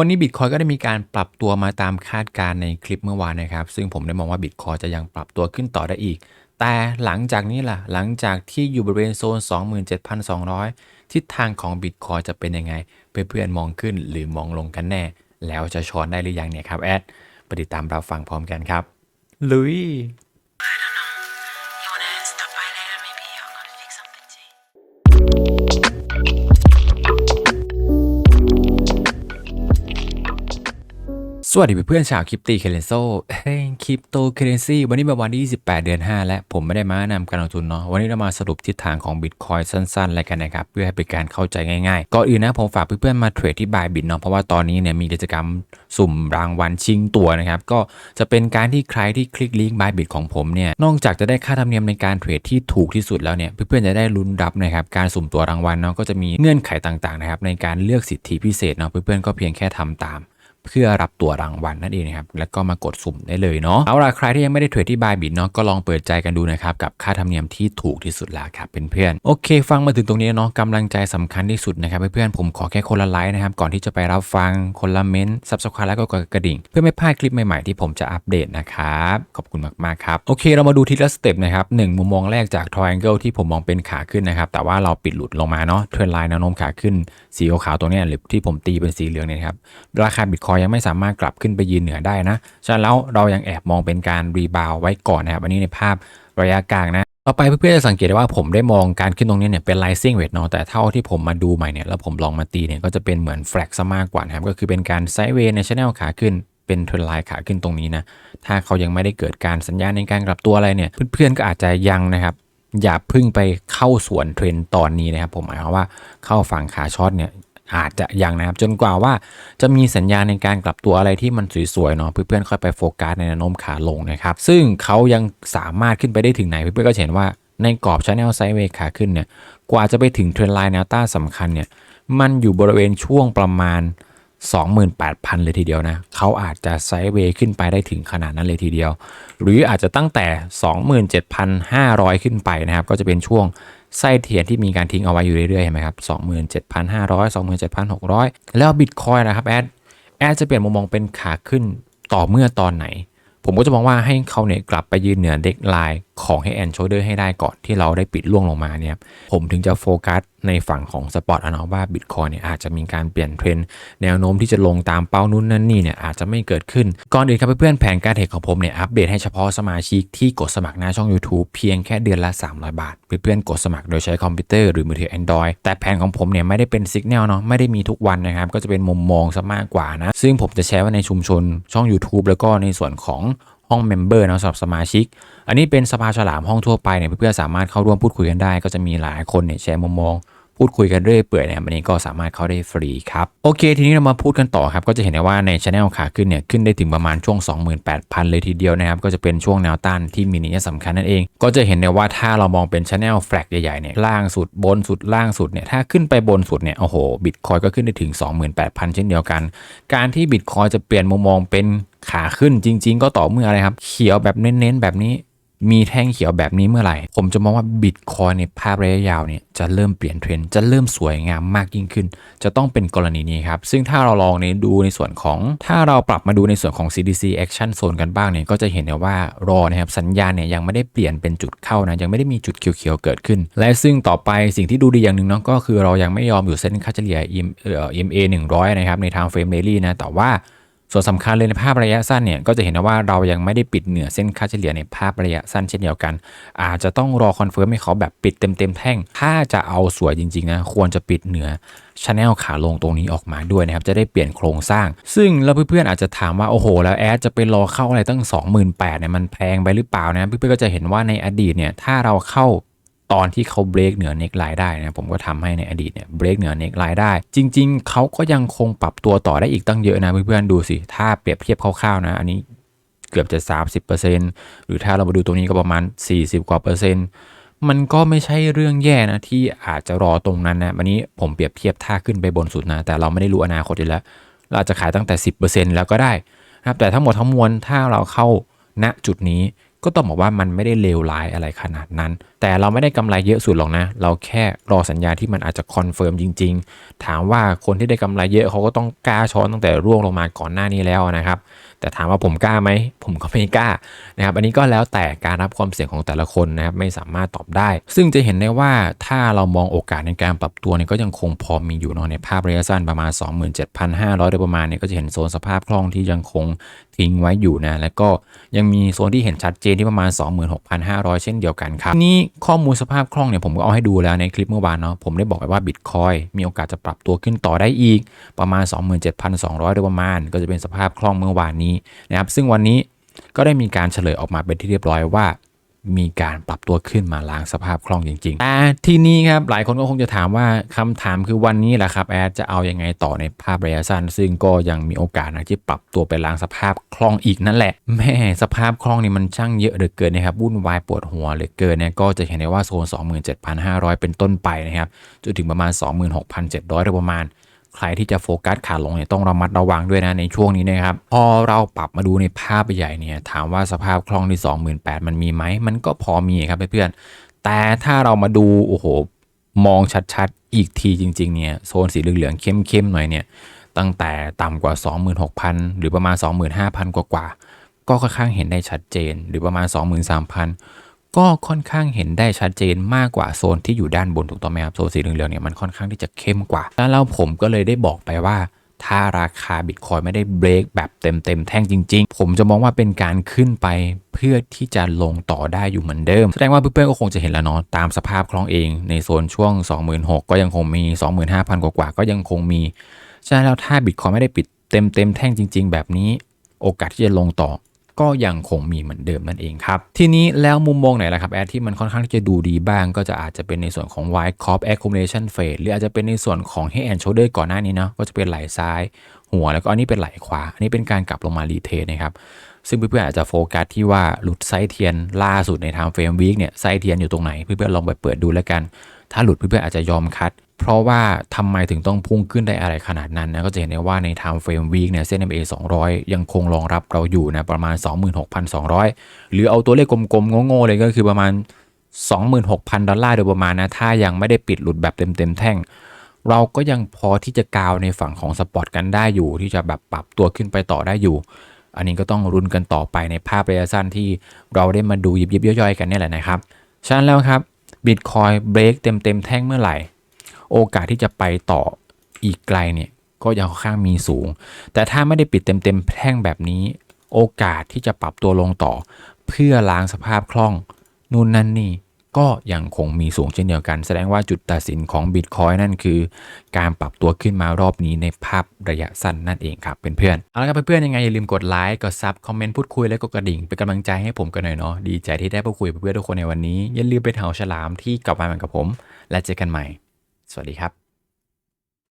วันนี้บิตคอยก็ได้มีการปรับตัวมาตามคาดการในคลิปเมื่อวานนะครับ ซึ่งผมได้มองว่าบิตคอยจะยังปรับตัวขึ้นต่อได้อีก แต่หลังจากนี้ล่ะ หลังจากที่อยู่บริเวณโซน 27,200 ทิศทางของบิตคอยจะเป็นยังไง เพื่อนๆมองขึ้นหรือมองลงกันแน่ แล้วจะช้อนได้หรือยังเนี่ยครับแอดไปติดตามรับฟังพร้อมกันครับ ลุย วัสดีเพื่อนๆชาวคริปตีเคเลนโซเฮ้ยคริปโตเคเรนซีวันนี้เป็นวันที่ 28 เดือน 5 และผมไม่ได้มานำการลงทุนเนาะ วันนี้เรามาสรุปทิศทางของบิตคอยสั้นๆอะไรกันนะครับ เพื่อให้เป็นการเข้าใจง่ายๆ ก่อนอื่นนะผมฝากเพื่อนๆมาเทรดที่บายบิตเนาะ เพราะว่าตอนนี้เนี่ยมีกิจกรรมสุ่มรางวัลชิงตัวนะครับ ก็จะเป็นการที่ใครที่คลิกลิงก์บายบิตของผมเนี่ย นอกจากจะได้ค่าธรรมเนียมในการเทรดที่ถูกที่สุดแล้วเนี่ย เพื่อนๆจะได้ลุ้นรับนะครับ การสุ่มตัวรางวัลเนาะก็จะมีเงื่อนไขต่างๆนะครับในการเลือกสิทธิพิเศษเนาะ เพื่อนๆก็เพียงแค่ทำตาม เพื่อรับตัวรางวัลนั่นเองนะครับแล้วก็มากดสุ่มได้เลยเนาะเอาล่ะใครที่ยังไม่ได้เทรดที่บายบิ t เนาะก็ลองเปิดใจกันดูนะครับกับค่าธรรมเนียมที่ถูกที่สุดแล้วครับเพื่อนๆโอเค ฟังมาถึงตรงนี้เนาะกำลังใจสำคัญที่สุดนะครับเพื่อนๆผมขอแค่คนละไลค์นะครับก่อนที่จะไปรับฟังคนละเม้นต์ซับสไครต์แล้วก็กดกระดิ่ง เพื่อไม่พลาดคลิปใหม่ๆที่ผมจะอัปเดตนะครับขอบคุณมากๆครับโอเค เรามาดูทีละสเต็ปนะครับหนึ่งมุมมองแรกจาก triangle ที่ผมมองเป็นขาขึ้นนะครับแต่ว่าเราปิดหลุดลงมาเนาะเทรนไลน์แนวโน้มขาขึ้นสีขาวๆตัวนี้หรือที่ผมตีเป็นสีเหลืองเนี่ยครับราคาบิตคอยยังไม่สามารถกลับขึ้นไปยืนเหนือได้นะฉะนั้นแล้วเรายังแอบมองเป็นการรีบาวไว้ก่อนนะครับอันนี้ในภาพระยะกลางนะต่อไปเพื่อนๆจะสังเกตได้ว่าผมได้มองการขึ้นตรงนี้เนี่ยเป็น rising wedge เนาะแต่เท่าที่ผมมาดูใหม่เนี่ยแล้วผมลองมาตีเนี่ยก็จะเป็นเหมือน flag ซะมากกว่านะครับก็คือเป็นการ sideways ใน channel ขาขึ้นเป็นเทรนไลน์ขาขึ้นตรงนี้นะถ้าเขายังไม่ได้เกิดการสัญญาณในการกลับตัวอะไรเนี่ยเพื่อนๆก็อาจจะยังนะครับอย่าพึ่งไปเข้าสวนเทรนตอนนี้นะครับผมหมายความว่าเข้าฝั่งขาช็อตเนี่ย อาจจะยังนะครับจนกว่าว่าจะมีสัญญาณในการกลับตัวอะไรที่มันสวยๆเนาะเพื่อนๆค่อยไปโฟกัสในแนวโน้มขาลงนะครับ ซึ่งเขายังสามารถขึ้นไปได้ถึงไหนเพื่อนๆก็เห็นว่าในกรอบช n แนลไซด์เวย์ขาขึ้นเนี่ยกว่าจะไปถึงเทรนไลน์แนวต้าสำคัญเนี่ยมันอยู่บริเวณช่วงประมาณ 28,000 เลยทีเดียวนะเขาอาจจะไซด์เวย์ขึ้นไปได้ถึงขนาดนั้นเลยทีเดียว หรืออาจจะตั้งแต่ 27,500 ขึ้นไปนะครับ ก็จะเป็นช่วงไส้เทียนที่มีการทิ้งเอาไว้อยู่เรื่อยๆเห็นไหมครับ 27,500 27,600 แล้วบิตคอยนะครับแอดแอดจะเปลี่ยนมุมมองเป็นขาขึ้นต่อเมื่อตอนไหน ผมก็จะมองว่าให้เขาเนี่ยกลับไปยืนเหนือเด็กไลน์ของให้แอนโชเดอร์ให้ได้ก่อนที่เราได้ปิดล่วงลงมาเนี่ยผมถึงจะโฟกัสในฝั่งของสปอร์ตอะเนาะว่าบิตคอยเนี่ยอาจจะมีการเปลี่ยนเทรนด์แนวโน้มที่จะลงตามเป้านู้นนั่นนี่เนี่ยอาจจะไม่เกิดขึ้น ก่อนอื่นครับเพื่อนๆแผนการเทรดของผมเนี่ยอัปเดตให้เฉพาะสมาชิกที่กดสมัครหน้าช่อง YouTube เพียงแค่เดือนละ 300 บาท เพื่อนๆกดสมัครโดยใช้คอมพิวเตอร์หรือมือถือ Android แต่แผนของผมเนี่ยไม่ได้เป็นสัญญาณเนาะไม่ได้มีทุกวันนะครับก็จะเป็นมุมมองซะมากกว่านะซึ่งผมจะแชร์ไว้ในชุมชนช่อง YouTube แล้วก็ในส่วนของ ห้องเมมเบอร์นะสำหรับสมาชิก อันนี้เป็นสภาฉลามห้องทั่วไปเนี่ยเพื่อนๆสามารถเข้าร่วมพูดคุยกันได้ ก็จะมีหลายคนเนี่ยแชร์มุมมองพูดคุยกันเรื่อยเปื่อยเนี่ยวันนี้ก็สามารถเข้าได้ฟรีครับโอเค ทีนี้เรามาพูดกันต่อครับ ก็จะเห็นได้ว่าในช anel ขาขึ้นเนี่ยขึ้นได้ถึงประมาณช่วง 28,000 เลยทีเดียวนะครับ ก็จะเป็นช่วงแนวต้านที่มีนัยสำคัญนั่นเอง ก็จะเห็นได้ว่าถ้าเรามองเป็นช anel แฟลกใหญ่ๆเนี่ยล่างสุดบนสุดล่างสุดเนี่ยถ้าขึ้นไปบนสุดเนี่ยโอ้โหบิตคอยก็ขึ้นได้ถึง 28,000 เช่นเดียวกัน การที่บิตคอยจะเปลี่ยนมุมมองเป็น ขาขึ้นจริง ๆ ก็ต่อเมื่ออะไรครับ เขียวแบบเน้นๆ แบบนี้ มีแท่งเขียวแบบนี้เมื่อไหร่ ผมจะมองว่าบิตคอยในภาพระยะยาวเนี่ยจะเริ่มเปลี่ยนเทรนด์จะเริ่มสวยงามมากยิ่งขึ้น จะต้องเป็นกรณีนี้ครับ ซึ่งถ้าเราลองในดูในส่วนของ ถ้าเราปรับมาดูในส่วนของ CDC Action Zone กันบ้างเนี่ยก็จะเห็นได้ว่ารอนะครับสัญญาณเนี่ยยังไม่ได้เปลี่ยนเป็นจุดเข้านะยังไม่ได้มีจุดเขียวๆเกิดขึ้น และซึ่งต่อไปสิ่งที่ดูดีอย่างหนึ่งเนาะก็คือเรายังไม่ยอมอยู่เส้นค่าเฉลี่ย EMA 100 นะครับในทางเฟรมเดลี่นะแต่ว่า ส่วนสำคัญเลยในภาพระยะสั้นเนี่ยก็จะเห็นว่าเรายังไม่ได้ปิดเหนือเส้นค่าเฉลี่ยในภาพระยะสั้นเช่นเดียวกัน อาจจะต้องรอคอนเฟิร์มให้เขาแบบปิดเต็มๆแท่ง ถ้าจะเอาสวยจริงๆนะควรจะปิดเหนือชแนลขาลงตรงนี้ออกมาด้วยนะครับ จะได้เปลี่ยนโครงสร้าง ซึ่งแล้วเพื่อนๆอาจจะถามว่า โอ้โห แล้วแอดจะไปรอเข้าอะไรตั้ง 28,000เนี่ยมันแพงไปหรือเปล่านะเพื่อนๆก็จะเห็นว่าในอดีตเนี่ยถ้าเราเข้า ตอนที่เขาเบรกเหนือเน็กไลน์ได้นะผมก็ทำให้ในอดีตเนี่ยเบรกเหนือเน็กไลน์ได้ จริง ๆ เขาก็ยังคงปรับตัวต่อได้อีกตั้งเยอะนะเพื่อนๆดูสิ ถ้าเปรียบเทียบคร่าวๆนะ อันนี้เกือบจะ 30%หรือถ้าเรามาดูตรงนี้ก็ประมาณ 40 กว่าเปอร์เซ็นต์มันก็ไม่ใช่เรื่องแย่นะ ที่อาจจะรอตรงนั้นนะวันนี้ผมเปรียบเทียบท่าขึ้นไปบนสุดนะ แต่เราไม่ได้รู้อนาคตอยู่แล้ว เราอาจจะขายตั้งแต่ 10%แล้วก็ได้นะครับแต่ทั้งหมดทั้งมวลถ้าเราเข้าณจุดนี้ก็ต้องบอกว่ามันไม่ได้เลวร้ายอะไรขนาดนั้นแต่เราไม่ได้กำไรเยอะสุดหรอกนะ เราแค่รอสัญญาที่มันอาจจะคอนเฟิร์มจริง ๆ ถามว่าคนที่ได้กำไรเยอะเขาก็ต้องกล้าช้อนตั้งแต่ร่วงลงมาก่อนหน้านี้แล้วนะครับ แต่ถามว่าผมกล้าไหม ผมก็ไม่กล้านะครับ อันนี้ก็แล้วแต่การรับความเสี่ยงของแต่ละคนนะครับ ไม่สามารถตอบได้ ซึ่งจะเห็นได้ว่าถ้าเรามองโอกาสในการปรับตัวเนี่ยก็ยังคงพอมีอยู่เนาะในภาพระยะสั้นประมาณ 27,500โดยประมาณเนี่ยก็จะเห็นโซนสภาพคล่องที่ยังคงทิ้งไว้อยู่นะ แล้วก็ยังมีโซนที่เห็นชัดเจนที่ประมาณ 26,500 เช่นเดียวกันครับนี้ข้อมูลสภาพคล่องเนี่ยผมก็เอาให้ดูแล้วในคลิปเมื่อวานเนาะผมได้บอกไปว่าบิตคอยมีโอกาสจะปรับตัวขึ้นต่อได้อีก ประมาณ 27,200โดยประมาณ ก็จะเป็นสภาพคล่องเมื่อวานนี้นะครับซึ่งวันนี้ก็ได้มีการเฉลยออกมาเป็นที่เรียบร้อยว่า มีการปรับตัวขึ้นมาล้างสภาพคล่องจริงๆแต่ที่นี้ครับหลายคนก็คงจะถามว่าคำถามคือวันนี้แหละครับแอดจะเอายังไงต่อในภาพระยะสั้น ซึ่งก็ยังมีโอกาสนะที่ปรับตัวไปล้างสภาพคล่องอีกนั่นแหละ แม่สภาพคล่องนี่มันช่างเยอะเหลือเกินนะครับวุ่นวายปวดหัวเหลือเกินเนี่ยก็จะเห็นได้ว่าโซน 27,500 เป็นต้นไปนะครับจนถึงประมาณ 26,700โดยประมาณ ใครที่จะโฟกัสขาลงเนี่ยต้องระมัดระวังด้วยนะในช่วงนี้นะครับ พอเราปรับมาดูในภาพใหญ่เนี่ยถามว่าสภาพคล่องที่ 28,000 มันมีไหม มันก็พอมีครับเพื่อนๆแต่ถ้าเรามาดูโอ้โหมองชัดๆ อีกทีจริง ๆ เนี่ยโซนสีเหลืองๆเข้มๆหน่อยเนี่ยตั้งแต่ต่ำกว่า 26,000 หรือประมาณ 25,000 กว่าๆก็ค่อนข้างเห็นได้ชัดเจนหรือประมาณ 23,000 ก็ค่อนข้างเห็นได้ชัดเจนมากกว่าโซนที่อยู่ด้านบนถูกต้องไหมครับโซนสีเหลืองๆเนี่ยมันค่อนข้างที่จะเข้มกว่า แล้วเราผมก็เลยได้บอกไปว่าถ้าราคาบิตคอยไม่ได้เบรกแบบเต็มๆแท่งจริง ๆ ผมจะมองว่าเป็นการขึ้นไปเพื่อที่จะลงต่อได้อยู่เหมือนเดิม แสดงว่าเพื่อนๆก็คงจะเห็นแล้วเนาะตามสภาพคล่องเองในโซนช่วง 26,000 ก็ยังคงมี 25,000 กว่าๆก็ยังคงมีฉะนั้นแล้วถ้าบิตคอยไม่ได้ปิดเต็มๆแท่งจริง ๆ แบบนี้ โอกาสที่จะลงต่อ ก็ยังคงมีเหมือนเดิมนั่นเองครับ ทีนี้แล้วมุมมองไหนล่ะครับแอดที่มันค่อนข้างที่จะดูดีบ้าง ก็จะอาจจะเป็นในส่วนของ White Corp Accumulation Phase หรืออาจจะเป็นในส่วนของ Head and Shoulder ก่อนหน้านี้เนาะก็จะเป็นไหล่ซ้าย หัวแล้วก็อันนี้เป็นไหล่ขวา อันนี้เป็นการกลับลงมารีเทสนะครับซึ่งเพื่อนๆอาจจะโฟกัสที่ว่าหลุดไซเทียนล่าสุดใน Time Frame Week เนี่ยไซเทียนอยู่ตรงไหนเพื่อนๆลองไปเปิดดูแล้วกัน ถ้าหลุดเพื่อนๆอาจจะยอมคัด เพราะว่าทำไมถึงต้องพุ่งขึ้นได้อะไรขนาดนั้นนะก็จะเห็นได้ว่าใน Time Frame Week เนี่ยเส้น MA 200 ยังคงรองรับเราอยู่นะประมาณ 26,200 หรือเอาตัวเลขกลมๆโง่ๆเลยก็คือประมาณ 26,000 ดอลลาร์โดยประมาณนะถ้ายังไม่ได้ปิดหลุดแบบเต็มๆแท่ง เราก็ยังพอที่จะกาวในฝั่งของสปอตกันได้อยู่ ที่จะแบบปรับตัวขึ้นไปต่อได้อยู่อันนี้ก็ต้องรุนกันต่อไปในภาพระยะสั้นที่เราได้มาดูยิบๆย่อยๆกันนี่แหละนะครับ ฉะนั้นแล้วครับบิตคอยเบรกเต็มๆแท่งเมื่อไหร่ โอกาสที่จะไปต่ออีกไกลเนี่ยก็ยังค่อนข้างมีสูง แต่ถ้าไม่ได้ปิดเต็มๆแท่งแบบนี้ โอกาสที่จะปรับตัวลงต่อ เพื่อล้างสภาพคล่องนู่นนั่นนี่ก็ยังคงมีสูงเช่นเดียวกัน แสดงว่าจุดตัดสินของ Bitcoin นั่นคือ การปรับตัวขึ้นมารอบนี้ในภาพระยะสั้นนั่นเองครับเพื่อนๆเอาละครับเพื่อนๆยังไงอย่าลืมกดไลค์กดซับคอมเมนต์พูดคุยและกดกระดิ่งเป็นกำลังใจให้ผมกันหน่อยเนาะดีใจที่ได้พูดคุยเพื่อนๆทุกคนในวันนี้อย่าลืมไปเถาฉลามที่กลับมาเหมือนกับผม และเจอกันใหม่ สวัสดีครับ